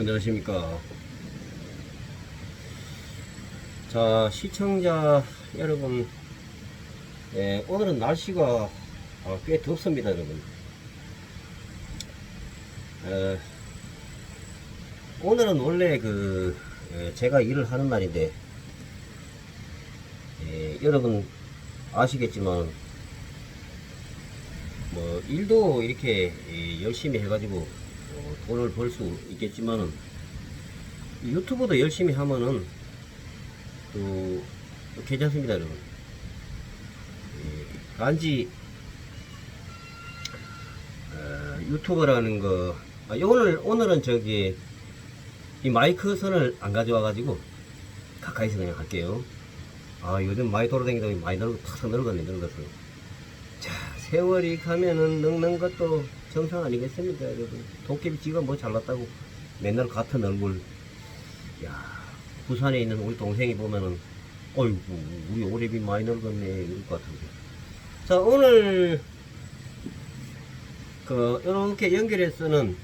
안녕하십니까. 자, 시청자 여러분, 예, 오늘은 날씨가 어, 꽤 덥습니다, 여러분. 에, 오늘은 원래 그, 예, 제가 일을 하는 날인데, 예, 여러분 아시겠지만, 뭐, 일도 이렇게 예, 열심히 해가지고, 어, 돈을 벌 수 있겠지만은, 유튜브도 열심히 하면은, 또, 또 괜찮습니다, 여러분. 예, 단지, 어, 유튜버라는 거, 아, 오늘, 오늘은 저기, 이 마이크 선을 안 가져와 가지고, 가까이서 그냥 할게요. 아, 요즘 많이 돌아다니다 많이 늙어, 탁 늙었네, 늙었어. 자, 세월이 가면은 늙는 것도 정상 아니겠습니까, 여러분? 도깨비 지가 뭐 잘났다고 맨날 같은 얼굴. 야, 부산에 있는 우리 동생이 보면은, 어이구, 우리 오래비 많이 늙었네, 이럴 것 같은데. 자, 오늘, 그, 이렇게 연결해서는,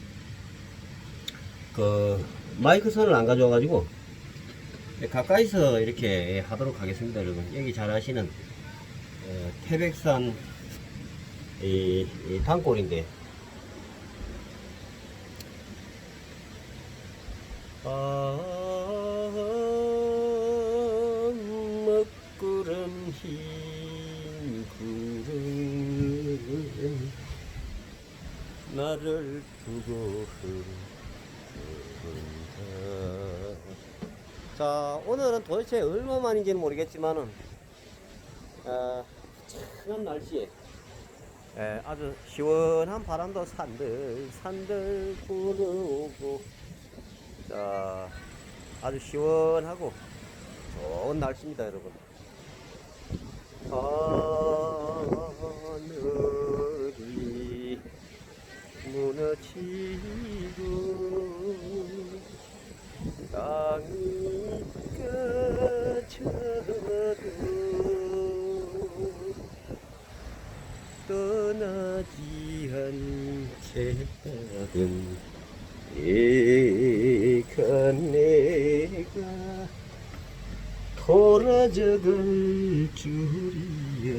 그, 마이크 선을 안 가져와가지고, 가까이서 이렇게 하도록 하겠습니다, 여러분. 여기 잘 아시는, 어, 태백산, 이, 이 단골인데, 나를 두고 흐른다. 자 오늘은 도대체 얼마 만인지는 모르겠지만은 아, 차가운 날씨에 예, 아주 시원한 바람도 산들 산들 불어오고. 자 아주 시원하고 좋은 날씨입니다 여러분. 하늘이 무너지고 땅이 꺼져도 떠나지 않겠다던 이간 내가 돌아져갈 줄이야.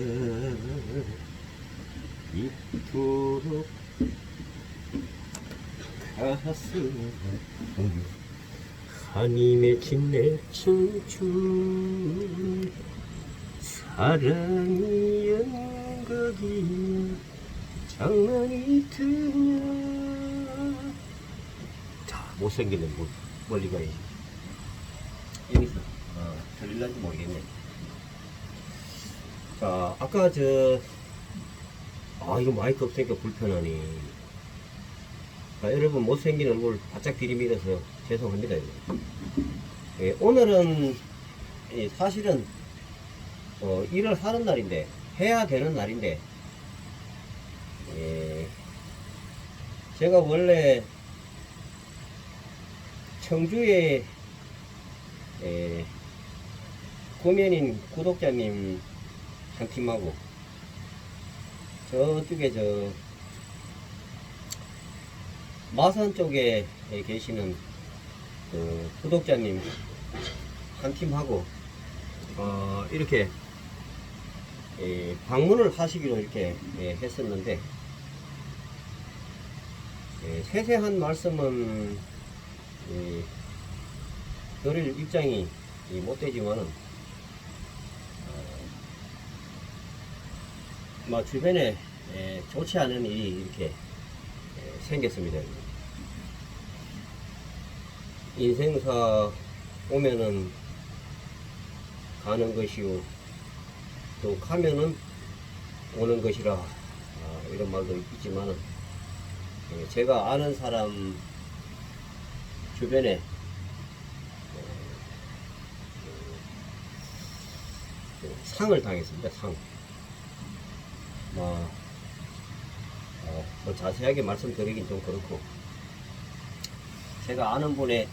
이토록 가슴 한이 맺힌 내 청춘 사랑이 연극이 장난이 드냐? 자 못생기는 분 멀리 가야지 여기서. 어, 들릴란지 모르겠네. 자 아까 저 아 이거 마이크 없으니까 불편하네. 자, 여러분 못생긴 얼굴 바짝 들이밀어서 죄송합니다. 예, 오늘은 예, 사실은 어, 일을 하는 날인데 해야 되는 날인데 예, 제가 원래 청주에 예, 구면인 구독자님 한 팀하고 저쪽에 저 마산 쪽에 계시는 그 구독자님 한 팀하고 어, 이렇게 예, 방문을 하시기로 이렇게 예, 했었는데 예, 세세한 말씀은 예, 드릴 입장이 예, 못 되지만은 어, 뭐 주변에 예, 좋지 않은 일이 이렇게 예, 생겼습니다. 인생사 오면은 가는 것이요 또 가면은 오는 것이라 아, 이런 말도 있지만은 예, 제가 아는 사람 주변에 어, 그, 그 상을 당했습니다. 상. 뭐, 어, 뭐 자세하게 말씀드리긴 좀 그렇고 제가 아는 분의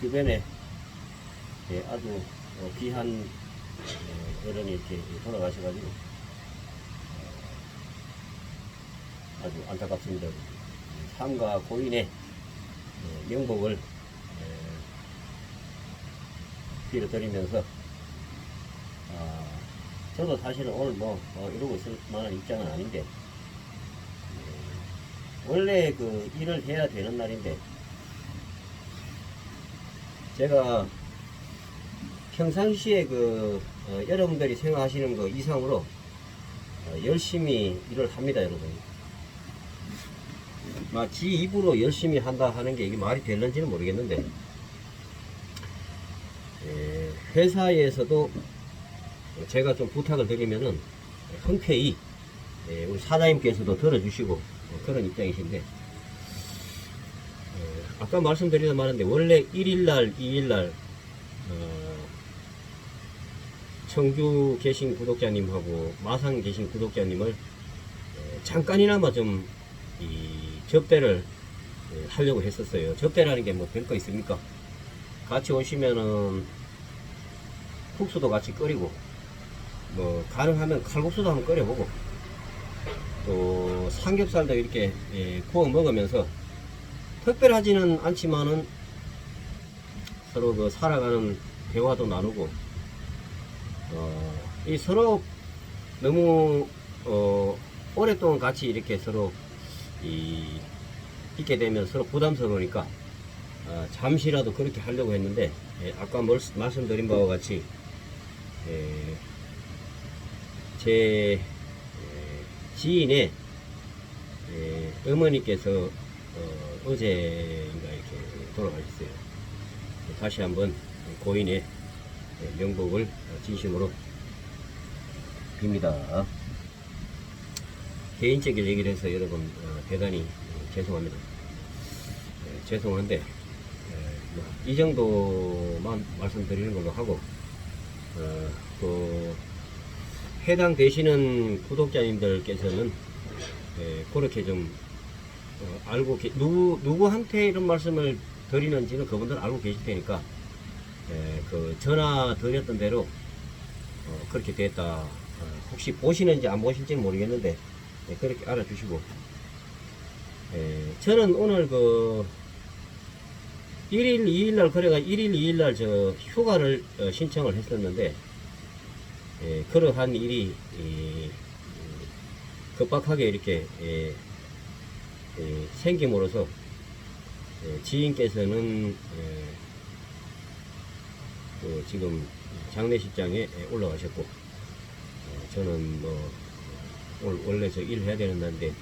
주변에 예, 아주 어, 귀한 어, 어른이 이렇게 돌아가셔가지고 어, 아주 안타깝습니다. 삼가 고인의 예, 명복을 예, 빌어드리면서 아, 저도 사실은 오늘 뭐 어, 이러고 있을 만한 입장은 아닌데 예, 원래 그 일을 해야 되는 날인데 제가 평상시에 그 어, 여러분들이 생각하시는 거 이상으로 어, 열심히 일을 합니다, 여러분. 막지 입으로 열심히 한다 하는 게 이게 말이 될는지는 모르겠는데 에, 회사에서도 제가 좀 부탁을 드리면은 흔쾌히 에, 우리 사장님께서도 들어주시고 어, 그런 입장이신데 에, 아까 말씀드리다 말았는데 원래 1일날 2일날 어, 청주 계신 구독자님하고 마산 계신 구독자님을 에, 잠깐이나마 좀이 접대를 에, 하려고 했었어요. 접대라는 게 뭐 별 거 있습니까? 같이 오시면은 국수도 같이 끓이고 뭐 가능하면 칼국수도 한번 끓여보고 또 삼겹살도 이렇게 예, 구워 먹으면서 특별하지는 않지만은 서로 그 살아가는 대화도 나누고 어, 이 서로 너무 어, 오랫동안 같이 이렇게 서로 이, 있게 되면 서로 부담스러우니까 어, 잠시라도 그렇게 하려고 했는데 예, 아까 멀- 말씀드린 바와 같이 예, 제 예, 지인의 예, 어머니께서 어, 어제인가 이렇게 돌아가셨어요. 다시 한번 고인의 예, 명복을 진심으로 빕니다. 개인적인 얘기를 해서 여러분 어, 대단히 어, 죄송합니다. 예, 죄송한데 예, 뭐이 정도만 말씀드리는 걸로 하고 어, 또 해당 되시는 구독자님들께서는 예, 그렇게 좀 어, 알고 계, 누구 누구한테 이런 말씀을 드리는지는 그분들 알고 계실 테니까 예, 그 전화 드렸던 대로 어, 그렇게 됐다. 어, 혹시 보시는지 안 보실지는 모르겠는데 예, 그렇게 알아주시고 예, 저는 오늘 그 1일, 2일 날 그래가 1일, 2일 날 저 휴가를 어, 신청을 했었는데 예, 그러한 일이 이, 이, 급박하게 이렇게 예, 예, 생김으로써 예, 지인께서는 예, 그 지금 장례식장에 예, 올라가셨고 어, 저는 뭐 오늘 원래 저 일을 해야 되는 날인데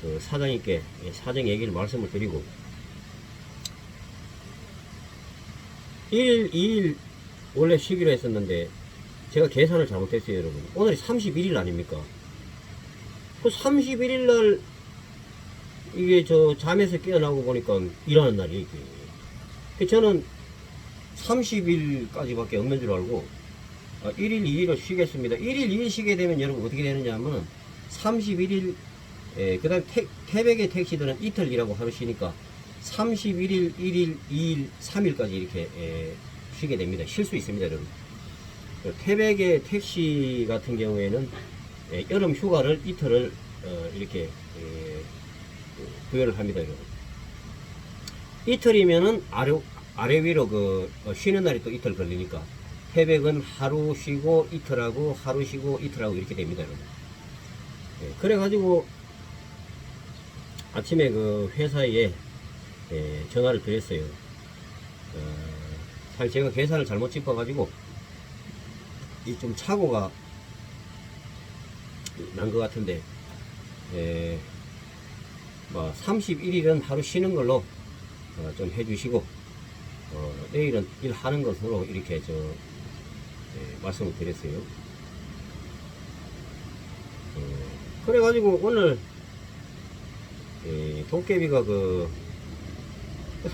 그 사장님께 예, 사정 얘기를 말씀을 드리고 1일, 2일 원래 쉬기로 했었는데 제가 계산을 잘못했어요 여러분. 오늘이 31일 아닙니까? 그 31일 날 이게 저 잠에서 깨어나고 보니까 일하는 날이 이게 그 저는 30일까지밖에 없는 줄 알고 아, 1일, 2일을 쉬겠습니다. 1일, 2일 쉬게 되면 여러분 어떻게 되느냐 하면 31일, 그 다음 태백의 택시들은 이틀 일하고 하루 쉬니까 31일, 1일, 2일, 3일까지 이렇게 에, 쉬게 됩니다. 쉴 수 있습니다, 여러분. 그 태백의 택시 같은 경우에는 에, 여름 휴가를 이틀을 어, 이렇게 에, 그 부여를 합니다, 여러분. 이틀이면은 아래, 아래 위로 그 어, 쉬는 날이 또 이틀 걸리니까 태백은 하루 쉬고 이틀하고 하루 쉬고 이틀하고 이렇게 됩니다, 여러분. 예, 그래가지고 아침에 그 회사에 예, 전화를 드렸어요. 어, 사실 제가 계산을 잘못 짚어가지고 이 좀 착오가 난 것 같은데 예, 뭐 31일은 하루 쉬는 걸로 어, 좀 해주시고 어, 내일은 일하는 것으로 이렇게 저 예, 말씀을 드렸어요. 어, 그래가지고 오늘 예, 도깨비가 그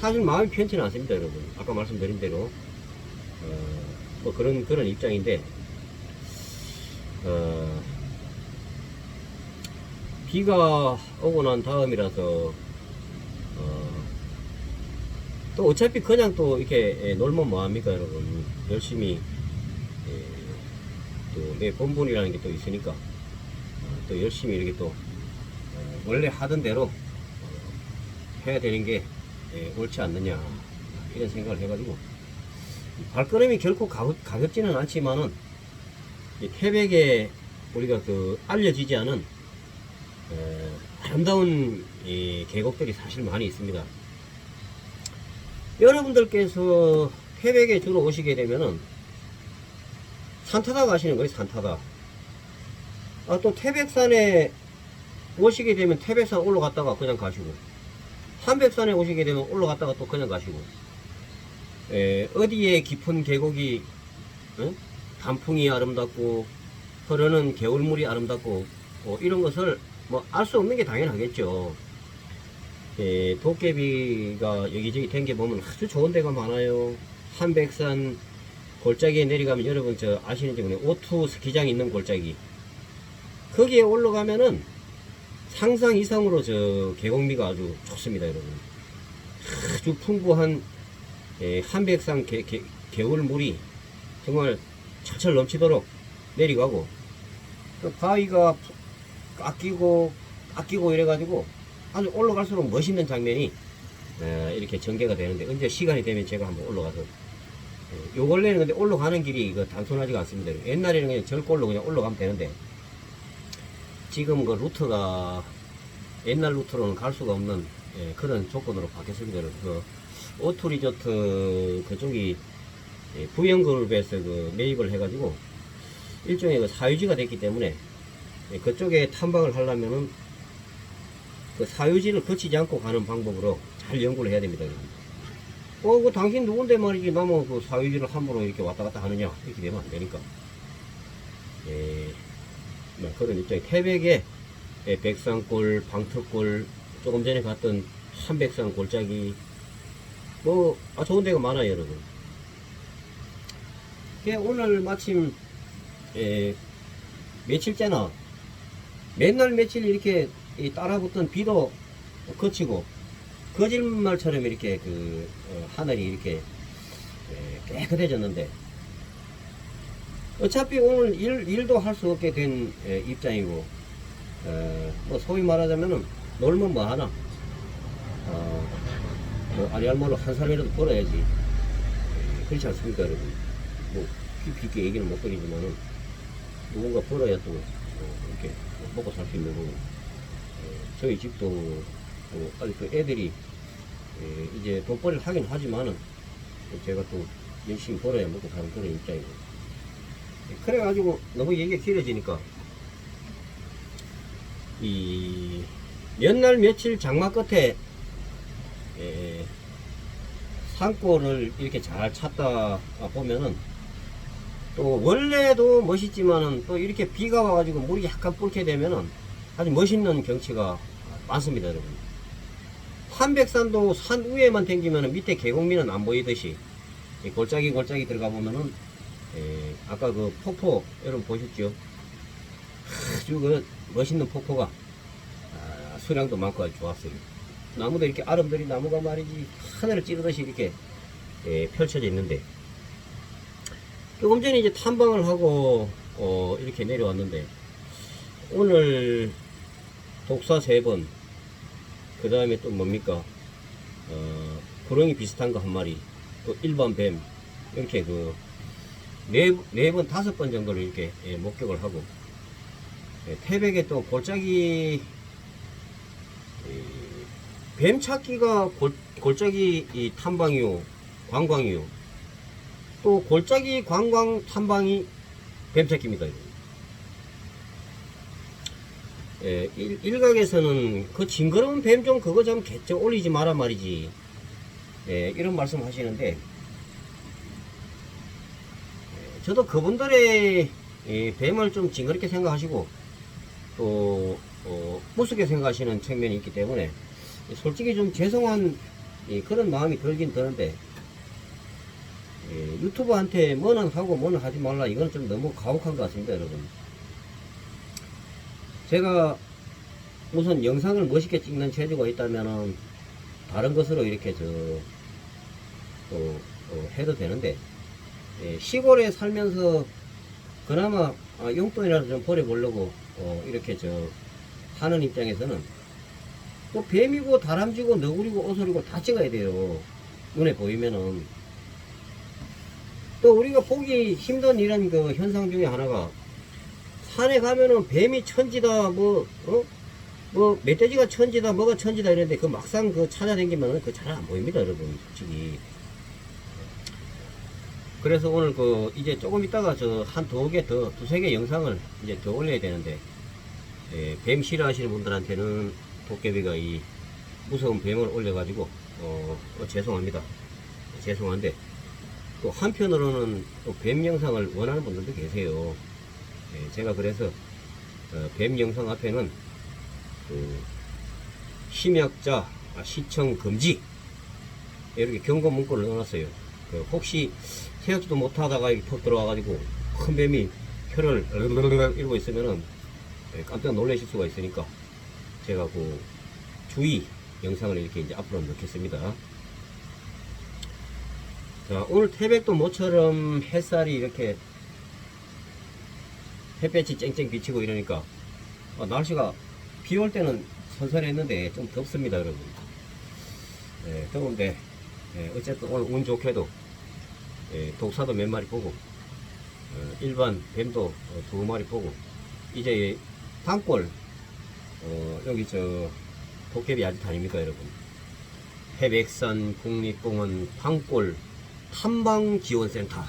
사실 마음이 편치는 않습니다, 여러분. 아까 말씀드린 대로 어, 뭐 그런 그런 입장인데 어, 비가 오고 난 다음이라서 어, 또 어차피 그냥 또 이렇게 예, 놀면 뭐합니까 여러분? 열심히 또내 본분이라는 게 또 있으니까. 어, 또 열심히 이렇게 또 어, 원래 하던 대로 어, 해야 되는 게 예, 옳지 않느냐 이런 생각을 해가지고. 발걸음이 결코 가볍, 가볍지는 않지만은 이 태백에 우리가 그 알려지지 않은 에, 아름다운 이 계곡들이 사실 많이 있습니다. 여러분들께서 태백에 주로 오시게 되면은 산타다 가시는 거예요, 산타다. 아, 또 태백산에 오시게 되면 태백산 올라갔다가 그냥 가시고, 한백산에 오시게 되면 올라갔다가 또 그냥 가시고, 에, 어디에 깊은 계곡이, 응? 단풍이 아름답고, 흐르는 개울물이 아름답고, 뭐 이런 것을 뭐 알 수 없는 게 당연하겠죠. 예, 도깨비가 여기저기 댕겨 보면 아주 좋은 데가 많아요. 한백산 골짜기에 내려가면 여러분 저 아시는지 모르겠는데 오투 스키장 있는 골짜기. 거기에 올라가면은 상상 이상으로 저 계곡미가 아주 좋습니다, 여러분. 아주 풍부한 예, 한백산 개, 개, 개울물이 정말 철철 넘치도록 내려가고 그 바위가 깎이고 깎이고 이래가지고 아주 올라갈수록 멋있는 장면이 에, 이렇게 전개가 되는데 언제 시간이 되면 제가 한번 올라가서 예, 요 원래는 근데 올라가는 길이 이거 단순하지가 않습니다. 옛날에는 그냥 절골로 그냥 올라가면 되는데 지금 그 루트가 옛날 루트로는 갈 수가 없는 예, 그런 조건으로 바뀌었습니다. 그 오토 리조트 그쪽이 예, 부영그룹에서 그 매입을 해가지고 일종의 그 사유지가 됐기 때문에 예, 그쪽에 탐방을 하려면은 그 사유지를 거치지 않고 가는 방법으로 잘 연구를 해야 됩니다. 어, 그 당신 누군데 말이지, 나뭐 그 사유지를 함부로 이렇게 왔다 갔다 하느냐 이렇게 되면 안 되니까. 예, 뭐 그런 입장에 태백에 예, 백산골, 방특골, 조금 전에 갔던 한백산 골짜기 뭐 아, 좋은 데가 많아요, 여러분. 예, 오늘 마침 예, 며칠째나 맨날 며칠 이렇게 이 따라붙던 비도 그치고 거짓말처럼 이렇게 그 어, 하늘이 이렇게 예, 깨끗해졌는데 어차피 오늘 일, 일도 할 수 없게 된 예, 입장이고 어, 뭐 소위 말하자면은 놀면 뭐 하나? 어, 뭐 아리알말로 한 사람이라도 벌어야지. 예, 그렇지 않습니까 여러분? 뭐 깊이 있게 얘기는 못 드리지만은 누군가 벌어야 또 어, 이렇게 먹고 살 수 있는 거고 어, 저희 집도 뭐 아직 그 애들이 예, 이제 돈벌이를 하긴 하지만은 제가 또 열심히 벌어야 먹고 사는 그런 입장이고. 예, 그래가지고 너무 얘기가 길어지니까 이 몇 날 며칠 장마 끝에 예, 산골을 이렇게 잘 찾다 보면은 또 원래도 멋있지만은 또 이렇게 비가 와가지고 물이 약간 뿔게 되면은 아주 멋있는 경치가 많습니다, 여러분. 한백산도 산 위에만 댕기면은 밑에 계곡미는 안 보이듯이 이 골짜기 골짜기 들어가 보면은 에, 아까 그 폭포 여러분 보셨죠? 아주 그 멋있는 폭포가 아, 수량도 많고 아주 좋았어요. 나무도 이렇게 아름드리 나무가 말이지 하늘을 찌르듯이 이렇게 에, 펼쳐져 있는데 조금 전에 이제 탐방을 하고 어, 이렇게 내려왔는데 오늘 독사 세 번, 그 다음에 또 뭡니까? 어, 구렁이 비슷한 거 한 마리, 또 일반 뱀. 이렇게 그 네 번 다섯 번 정도를 이렇게 예, 목격을 하고. 예, 태백에 또 골짜기 이, 뱀 찾기가 골, 골짜기 이 탐방이요 관광이요. 또 골짜기 관광 탐방이 뱀찾기입니다. 예, 일, 일각에서는 그 징그러운 뱀 좀 그거 좀 개쩍 올리지 마라 말이지. 예, 이런 말씀 하시는데, 예, 저도 그분들의 이 뱀을 좀 징그럽게 생각하시고, 또, 어, 무섭게 생각하시는 측면이 있기 때문에, 솔직히 좀 죄송한 이 그런 마음이 들긴 드는데, 예, 유튜브한테 뭐는 하고 뭐는 하지 말라 이건 좀 너무 가혹한 것 같습니다 여러분 제가 우선 영상을 멋있게 찍는 재주가 있다면은 다른 것으로 이렇게 저 또, 어, 해도 되는데 예, 시골에 살면서 그나마 아, 용돈이라도 좀 벌어보려고 어, 이렇게 저 하는 입장에서는 뭐 뱀이고 다람쥐고 너구리고 오소리고 다 찍어야 돼요. 눈에 보이면은. 또 우리가 보기 힘든 이런 그 현상 중에 하나가 산에 가면은 뱀이 천지다 뭐 어? 뭐 멧돼지가 천지다 뭐가 천지다 이랬는데 그 막상 그 찾아다니면은 그잘 안 보입니다 여러분 솔직히. 그래서 오늘 그 이제 조금 있다가 저 한 두 개 더 두세 개 영상을 이제 더 올려야 되는데 예, 뱀 싫어하시는 분들한테는 도깨비가 이 무서운 뱀을 올려가지고 어, 어, 죄송합니다. 죄송한데 또 한편으로는 또 뱀 영상을 원하는 분들도 계세요 예, 제가 그래서 어, 뱀 영상 앞에는 그 심약자 아, 시청 금지 이렇게 경고 문구를 넣어놨어요. 그 혹시 생각지도 못하다가 이렇게 턱 들어와가지고 큰 뱀이 혀를 이러고 있으면은 예, 깜짝 놀라실 수가 있으니까 제가 그 주의 영상을 이렇게 이제 앞으로 넣겠습니다. 자, 오늘 태백도 모처럼 햇살이 이렇게 햇볕이 쨍쨍 비치고 이러니까 아, 날씨가 비 올 때는 선선했는데 좀 덥습니다 여러분. 예, 더운데 예, 어쨌든 오늘 운 좋게도 예, 독사도 몇 마리 보고 어, 일반 뱀도 어, 두 마리 보고 이제 단골 어, 여기 저 도깨비 아직 다닙니까 여러분. 해백산 국립공원 방골 탐방지원센터.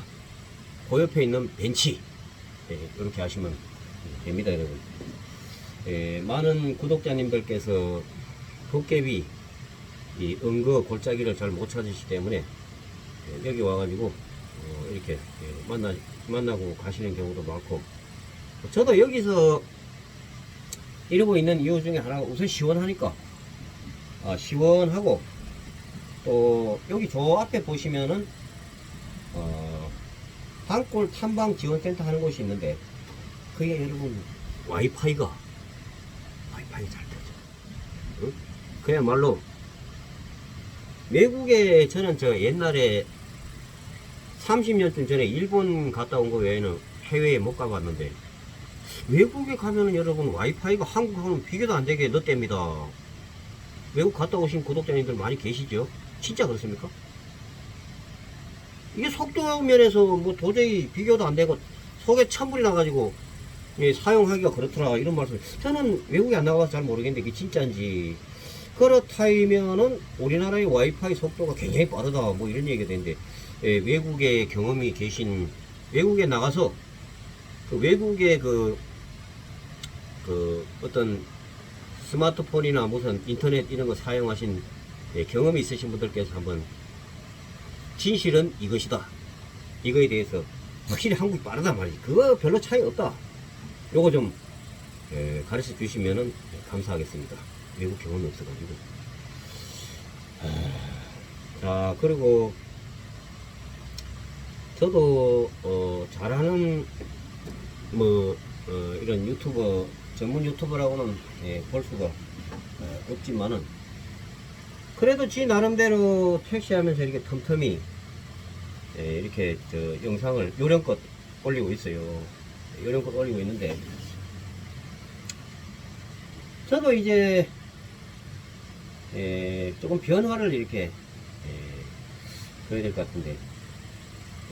그 옆에 있는 벤치 예, 이렇게 하시면 됩니다 여러분. 예, 많은 구독자님들께서 도깨비 이 은거 골짜기를 잘 못 찾으시기 때문에 예, 여기 와가지고 어, 이렇게 예, 만나 만나고 가시는 경우도 많고. 저도 여기서 이러고 있는 이유 중에 하나가 우선 시원하니까. 아, 시원하고 또 여기 저 앞에 보시면은 어, 단골 탐방 지원센터 하는 곳이 있는데 그게 여러분 와이파이가 와이파이 잘 되죠. 응? 그야말로 외국에 저는 저 옛날에 30년쯤 전에 일본 갔다 온 거 외에는 해외에 못 가봤는데 외국에 가면은 여러분 와이파이가 한국하고는 비교도 안 되게 넣답니다. 외국 갔다 오신 구독자님들 많이 계시죠? 진짜 그렇습니까? 이게 속도 면에서 뭐 도저히 비교도 안 되고 속에 찬물이 나가지고 예, 사용하기가 그렇더라 이런 말씀. 저는 외국에 안 나가서 잘 모르겠는데 이게 진짜인지. 그렇다면은 우리나라의 와이파이 속도가 굉장히 빠르다 뭐 이런 얘기가 되는데 예, 외국에 경험이 계신 외국에 나가서 그 외국의 그, 그 어떤 스마트폰이나 무슨 인터넷 이런 거 사용하신 예, 경험이 있으신 분들께서 한번 진실은 이것이다 이거에 대해서 확실히 한국이 빠르단 말이지 그거 별로 차이 없다 요거 좀 예, 가르쳐 주시면은 감사하겠습니다. 외국 경험이 없어가지고. 아, 자, 그리고 저도 어, 잘하는 뭐 어, 이런 유튜버 전문 유튜버라고는 예, 볼 수가 어, 없지만은 그래도 지 나름대로 택시하면서 이렇게 틈틈이 예, 이렇게 저 영상을 요령껏 올리고 있어요. 요령껏 올리고 있는데. 저도 이제 예, 조금 변화를 이렇게 예, 줘야 될 것 같은데.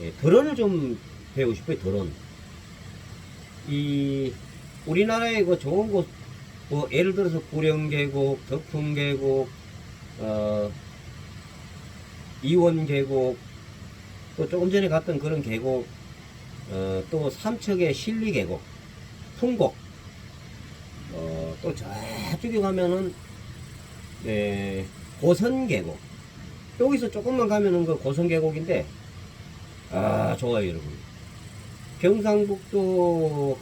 예, 드론을 좀 배우고 싶어요 드론. 이 우리나라의 그 좋은 곳 뭐 예를 들어서 구령계곡, 덕풍계곡, 어, 이원 계곡 또 조금 전에 갔던 그런 계곡 어, 또 삼척의 신리 계곡, 풍곡, 어, 또 저쪽에 가면은, 네, 고선 계곡. 여기서 조금만 가면은 그 고선 계곡인데, 아, 좋아요, 여러분. 경상북도,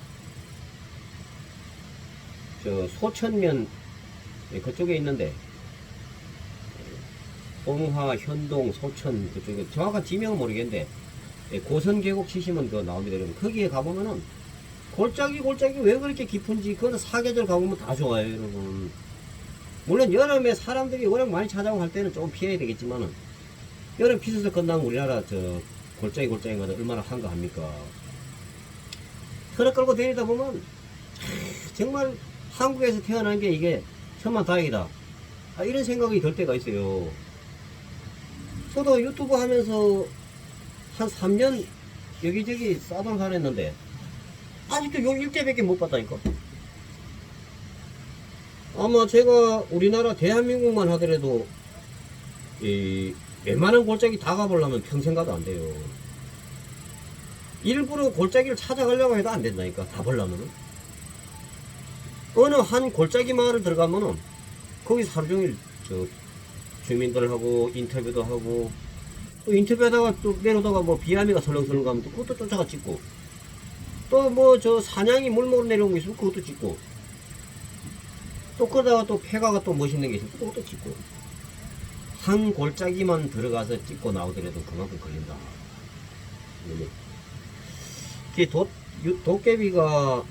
저, 소천면, 예, 그쪽에 있는데, 봉화, 현동, 소천, 그쪽에, 정확한 지명은 모르겠는데, 예, 고선 계곡 치시면 그 나옵니다. 여러분. 거기에 가보면은 골짜기 골짜기 왜 그렇게 깊은지 그거는 사계절 가보면 다 좋아요, 여러분. 물론 여름에 사람들이 워낙 많이 찾아오고 할 때는 조금 피해야 되겠지만은 여름 피서서 건너면 우리나라 저 골짜기 골짜기마다 얼마나 한가합니까? 트럭 끌고 다니다 보면 참, 정말 한국에서 태어난 게 이게 천만 다행이다. 아, 이런 생각이 들 때가 있어요. 저도 유튜브 하면서 한 3년 여기저기 싸돌 다녔는데 아직도 요 일대밖에 못 봤다니까. 아마 제가 우리나라 대한민국만 하더라도 이 웬만한 골짜기 다 가보려면 평생 가도 안 돼요. 일부러 골짜기를 찾아가려고 해도 안 된다니까 다 보려면은. 어느 한 골짜기 마을을 들어가면은 거기서 하루 종일 저 주민들하고 인터뷰도 하고 또 인터뷰하다가 또 내려오다가 뭐 비아미가 설렁설렁 가면 또 그것도 쫓아가 찍고 또 뭐 저 사냥이 물 먹으러 내려온 게 있으면 그것도 찍고 또 그러다가 또 폐가가 또 멋있는 게 있으면 또 그것도 찍고 한 골짜기만 들어가서 찍고 나오더라도 그만큼 걸린다. 네. 이게 도, 유- 도깨비가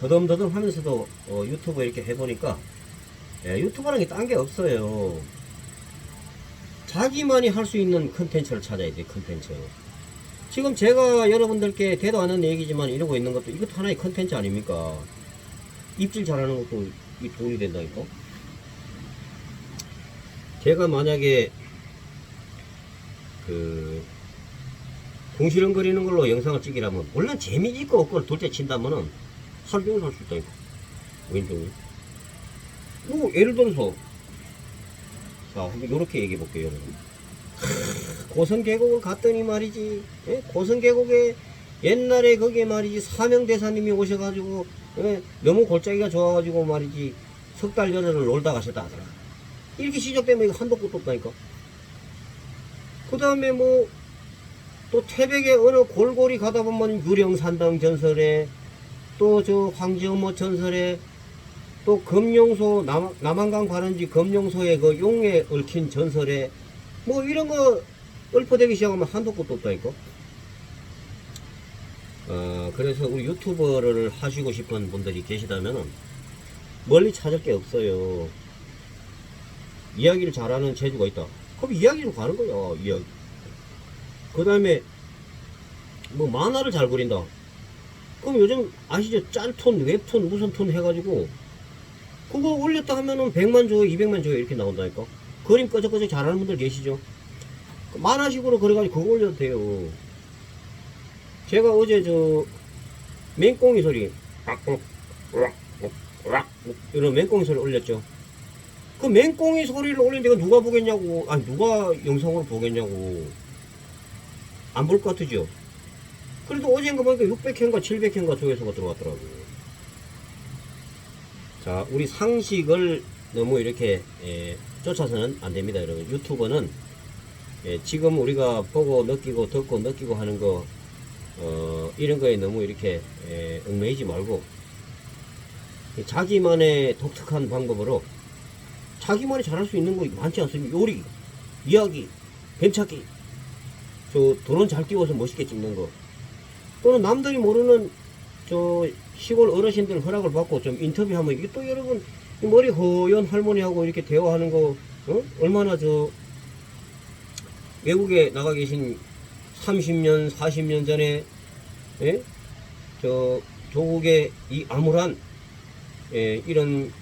더듬더듬 하면서도 어, 유튜브 이렇게 해보니까 예, 유튜브라는 게 딴 게 없어요. 자기만이 할 수 있는 컨텐츠를 찾아야 돼, 컨텐츠. 지금 제가 여러분들께 대도 않는 얘기지만 이러고 있는 것도 이것도 하나의 컨텐츠 아닙니까? 입질 잘하는 것도 이 돈이 된다니까? 제가 만약에 그 궁시렁거리는 걸로 영상을 찍으라면 물론 재미있고 없고를 둘째 친다면은 하루 종일 할 수 있다니까 왼쪽이 뭐 예를 들어서 자 한번 요렇게 얘기해 볼게요 여러분 고성 계곡을 갔더니 말이지 예? 고성 계곡에 옛날에 거기에 말이지 사명 대사님이 오셔가지고 예? 너무 골짜기가 좋아가지고 말이지 석달 전에를 놀다 가셨다 하더라 이렇게 시작되면 이거 한도 끝도 없다니까 그 다음에 뭐 또 태백의 어느 골골이 가다 보면 유령산당 전설에 또 저 황지어모 전설에 또 금룡소 남, 남한강 관원지 금룡소의 그 용에 얽힌 전설에 뭐 이런 거 읊어대기 시작하면 한도 끝도 없다니까 어, 그래서 우리 유튜버를 하시고 싶은 분들이 계시다면은 멀리 찾을 게 없어요. 이야기를 잘하는 재주가 있다. 그럼 이야기로 가는 거야 이야기. 그 다음에 뭐 만화를 잘 그린다. 그럼 요즘 아시죠? 짠톤 웹톤 무슨 톤 해가지고 그거 올렸다 하면은 100만 조회 200만 조회 이렇게 나온다니까. 그림 꺼적꺼적 잘하는 분들 계시죠? 그 만화식으로 그래가지고 그거 올려도 돼요. 제가 어제 저 맹꽁이 소리 이런 맹꽁이 소리 올렸죠. 그 맹꽁이 소리를 올리는데 누가 보겠냐고. 아니 누가 영상으로 보겠냐고. 안 볼 것 같으죠? 그래도 어젠가 보니까 600회인가 700회인가 조회수가 들어갔더라고요 자 우리 상식을 너무 이렇게 예, 쫓아서는 안 됩니다 여러분 유튜버는 예, 지금 우리가 보고 느끼고 듣고 느끼고 하는 거 어, 이런 거에 너무 이렇게 예, 얽매이지 말고 예, 자기만의 독특한 방법으로 자기만이 잘할 수 있는 거 많지 않습니까? 요리, 이야기, 뱀찾기, 저 드론 잘 띄워서 멋있게 찍는 거, 또는 남들이 모르는 저 시골 어르신들 허락을 받고 좀 인터뷰하면 이게 또 여러분 이 머리 허연 할머니하고 이렇게 대화하는 거 어? 얼마나 저 외국에 나가 계신 30년, 40년 전에 예? 저 조국의 이 암울한 예, 이런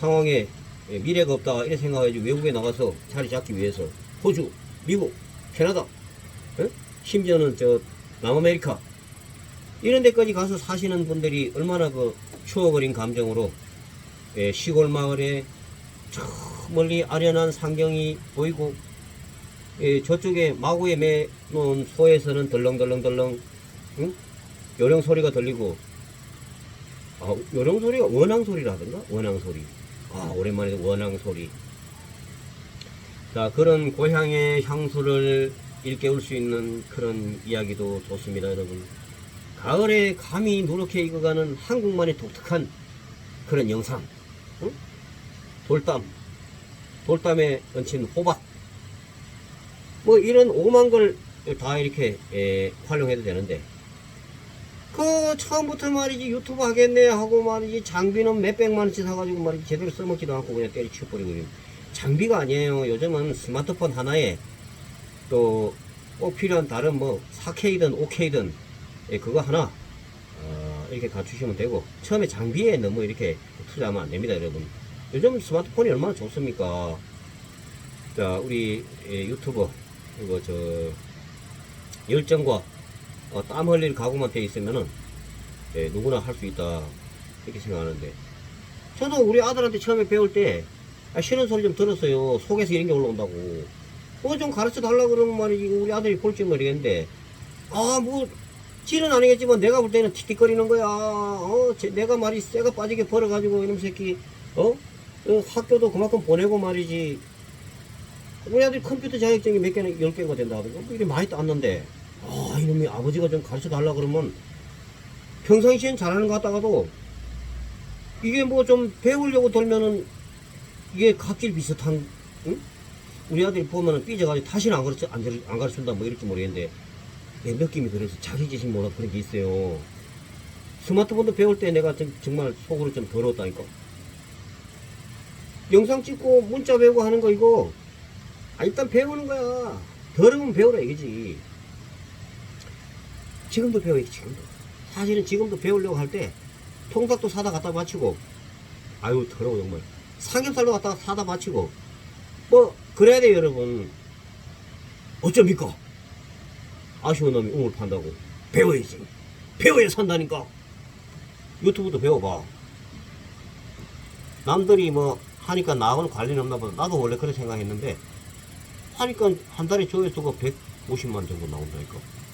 상황에 예, 미래가 없다 이렇게 생각해가지고 외국에 나가서 자리 잡기 위해서 호주, 미국, 캐나다, 예? 심지어는 저 남아메리카 이런 데까지 가서 사시는 분들이 얼마나 그 추억 어린 감정으로 예, 시골 마을에 저 멀리 아련한 상경이 보이고 예, 저쪽에 마구에 매놓은 소에서는 덜렁덜렁덜렁 응? 요령 소리가 들리고 아, 요령 소리가 원앙 소리라든가? 원앙 소리. 아 오랜만에 원앙 소리. 자 그런 고향의 향수를 일깨울 수 있는 그런 이야기도 좋습니다 여러분 가을에 감히 누렇게 익어가는 한국만의 독특한 그런 영상 응? 돌담 돌담에 얹힌 호박. 뭐 이런 오만 걸 다 이렇게 에, 활용해도 되는데. 그 처음부터 말이지 유튜브 하겠네 하고 말이지 장비는 몇백만 원씩 사가지고 말이지 제대로 써먹지도 않고 그냥 때리치워버리고 장비가 아니에요. 요즘은 스마트폰 하나에 또 꼭 필요한 다른 뭐 4K든 5K든 예, 그거 하나 어, 이렇게 갖추시면 되고 처음에 장비에 너무 이렇게 투자하면 안 됩니다 여러분 요즘 스마트폰이 얼마나 좋습니까? 자, 우리 예, 유튜버, 이거 저, 열정과 어, 땀 흘릴 각오만 돼 있으면은, 예, 누구나 할 수 있다. 이렇게 생각하는데. 저도 우리 아들한테 처음에 배울 때, 아, 싫은 소리 좀 들었어요. 속에서 이런 게 올라온다고. 그거 좀 가르쳐 달라고 그러면 말이지. 우리 아들이 볼지 모르겠는데, 아, 뭐, 지는 아니겠지만 내가 볼 때는 틱틱거리는 거야. 어, 쟤- 내가 말이 쇠가 빠지게 벌어가지고 이놈 새끼, 어? 어, 학교도 그만큼 보내고 말이지. 우리 아들 컴퓨터 자격증이 몇 개나, 열 개가 된다 하더라고. 뭐 이게 많이 땄는데, 아, 이놈이 아버지가 좀 가르쳐 달라 그러면 평상시엔 잘하는 것 같다가도 이게 뭐 좀 배우려고 들면은 이게 각질 비슷한, 응? 우리 아들이 보면은 삐져가지고 다시는 안 가르쳐, 안, 안 가르친다 뭐 이럴지 모르겠는데 내 느낌이 그래서 자기 자신 몰라 그런 게 있어요. 스마트폰도 배울 때 내가 좀, 정말 속으로 좀 더러웠다니까. 영상 찍고 문자 배우고 하는 거 이거 아 일단 배우는 거야. 더러우면 배우라 이거지. 지금도 배워야지 지금도. 사실은 지금도 배우려고 할 때 통닭도 사다 갖다 바치고 아유 더러워 정말. 삼겹살도 갖다가 사다 바치고 뭐 그래야 돼 여러분. 어쩝니까? 아쉬운 놈이 우물 판다고. 배워야지. 배워야 산다니까. 유튜브도 배워봐. 남들이 뭐 하니까 나하고는 관련이 없나 보다. 나도 원래 그렇게 생각했는데 하니까 한 달에 조회수가 150만 정도 나온다니까